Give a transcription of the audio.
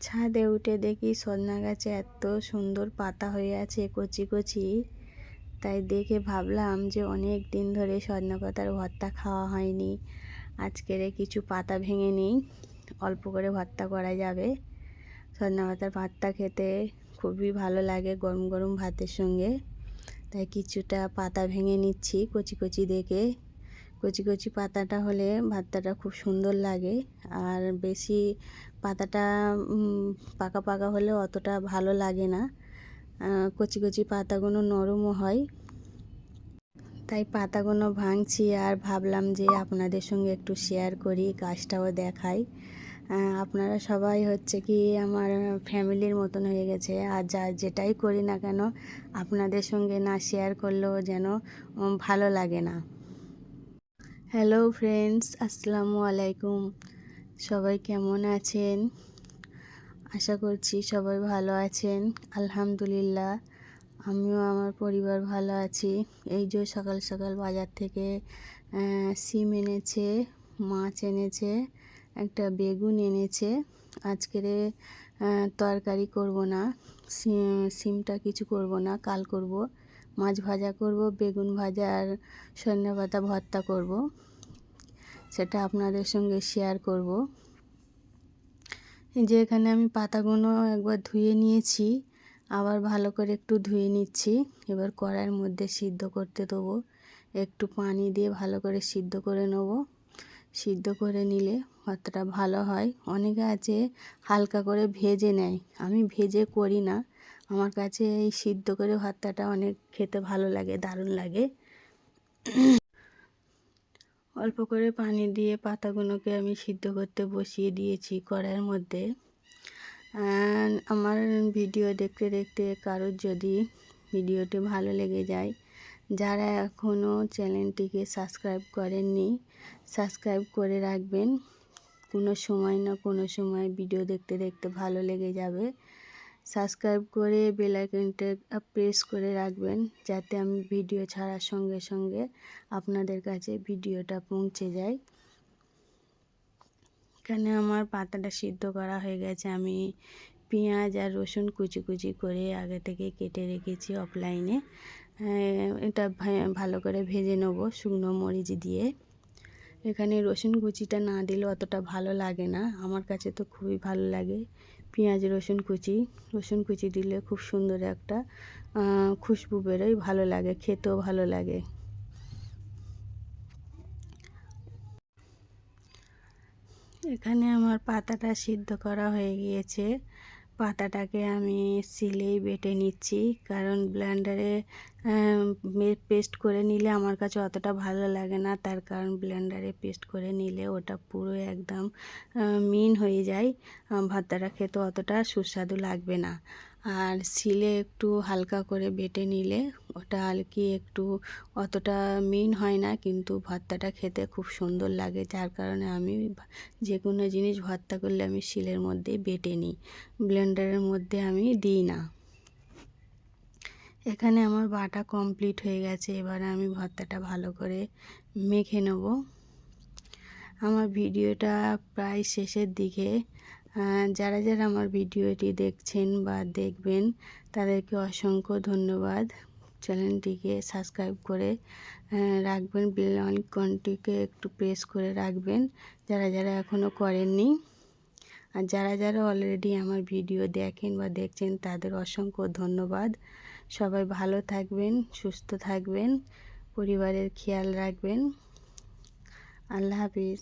ছাদে উঠে দেখি সজনা গাছে এত সুন্দর পাতা হয়ে আছে, কচি কচি। তাই দেখে ভাবলাম যে অনেক দিন ধরে সজনা পাতার ভর্তা খাওয়া হয়নি। আজকেরে কিছু পাতা ভেঙে নিই, অল্প করে ভর্তা করা যাবে। সজনা পাতার ভর্তা খেতে খুবই ভালো লাগে গরম গরম ভাতের সঙ্গে। তাই কিছুটা পাতা ভেঙে নিচ্ছি কচি কচি দেখে। কচি কচি পাতাটা হলে ভাতটা খুব সুন্দর লাগে। আর বেশি পাতাটা পাকা পাকা হলে অতটা ভালো লাগে না। কচি কচি পাতাগুলো নরমও হয়। তাই পাতাগুলো ভাঙছি আর ভাবলাম যে আপনাদের সঙ্গে একটু শেয়ার করি, গাছটাও দেখাই। আপনারা সবাই হচ্ছে কি আমার ফ্যামিলির মতন হয়ে গেছে। আর যা, যেটাই করি না কেন, আপনাদের সঙ্গে না শেয়ার করলেও যেন ভালো লাগে না। হ্যালো ফ্রেন্ডস আসসালামু আলাইকুম সবাই কেমন আছেন? আশা করছি সবাই ভালো আছেন। আলহামদুলিল্লাহ, আমিও আমার পরিবার ভালো আছি। এই যে সকাল সকাল বাজার থেকে সিম এনেছে, মাছ এনেছে, একটা বেগুন এনেছে। আজকের তরকারি করব না। সিমটা কিছু করব না, কাল করব। মাছ ভাজা করব, বেগুন ভাজা আর সন্ধ্যা পাতা ভর্তা করব। সেটা আপনাদের সঙ্গে শেয়ার করব। যে এখানে আমি পাতাগুলো একবার ধুয়ে নিয়েছি, আবার ভালো করে একটু ধুয়ে নিচ্ছি। এবার কড়াইয়ের মধ্যে সিদ্ধ করতে দেবো। একটু পানি দিয়ে ভালো করে সিদ্ধ করে নেব। সিদ্ধ করে নিলে ভর্তাটা ভালো হয়। অনেকে আছে হালকা করে ভেজে নেয়। আমি ভেজে করি না। আমার কাছে এই সিদ্ধ করে ভর্তাটা অনেক খেতে ভালো লাগে, দারুণ লাগে। অল্প করে পানি দিয়ে পাতাগুলোকে আমি সিদ্ধ করতে বসিয়ে দিয়েছি কড়াইয়ের মধ্যে। আমার ভিডিও দেখতে দেখতে কারোর যদি ভিডিওটি ভালো লেগে যায়, যারা এখনও চ্যানেলটিকে সাবস্ক্রাইব করেননি, সাবস্ক্রাইব করে রাখবেন। কোনো সময় না কোনো সময় ভিডিও দেখতে দেখতে ভালো লেগে যাবে। সাবস্ক্রাইব করে বেলাইকনটা প্রেস করে রাখবেন যাতে আমি ভিডিও ছাড়ার সঙ্গে সঙ্গে আপনাদের কাছে ভিডিওটা পৌঁছে যায়। এখানে আমার পাতাটা সিদ্ধ করা হয়ে গেছে। আমি পেঁয়াজ আর রসুন কুচি কুচি করে আগে থেকে কেটে রেখেছি অফলাইনে এটা ভালো করে ভেজে নেব শুকনো মরিচ দিয়ে। এখানে রসুন কুচিটা না দিলে অতটা ভালো লাগে না। আমার কাছে তো খুবই ভালো লাগে। পেঁয়াজ, রসুন কুচি। রসুন কুচি দিলে খুব সুন্দর একটা খুশবু বেরোয়, ভালো লাগে, খেতেও ভালো লাগে। এখানে আমার পাতাটা সিদ্ধ করা হয়ে গিয়েছে। পাতাটাকে আমি সিলেই বেটে নিচ্ছি। কারণ ব্লেন্ডারে পেস্ট করে নিলে আমার কাছে অতটা ভালো লাগে না। তার কারণ ব্লেন্ডারে পেস্ট করে নিলে ওটা পুরো একদম মিন হয়ে যায়। ভাতটা খেতে অতটা সুস্বাদু লাগবে না। আর শিলে একটু হালকা করে বেটে নিলে ওটা আর কি একটু অতটা মিন হয় না, কিন্তু ভর্তাটা খেতে খুব সুন্দর লাগে। যার কারণে আমি যে কোনো জিনিস ভর্তা করলে আমি শিলের মধ্যে বেটে নিই, ব্লেন্ডারের মধ্যে আমি দিই না। এখানে আমার বাটা কমপ্লিট হয়ে গেছে, এবার আমি ভর্তাটা ভালো করে মেখে নেব। আমার ভিডিওটা প্রায় শেষের দিকে। যারা যারা আমার ভিডিওটি দেখছেন বা দেখবেন, তাদেরকে অসংখ্য ধন্যবাদ। চ্যানেলটিকে সাবস্ক্রাইব করে রাখবেন, বেল একটু প্রেস করে রাখবেন, যারা যারা এখনও করেননি। আর যারা যারা অলরেডি আমার ভিডিও দেখেন বা দেখছেন, তাদের অসংখ্য ধন্যবাদ। সবাই ভালো থাকবেন, সুস্থ থাকবেন, পরিবারের খেয়াল রাখবেন। আল্লাহ হাফিজ।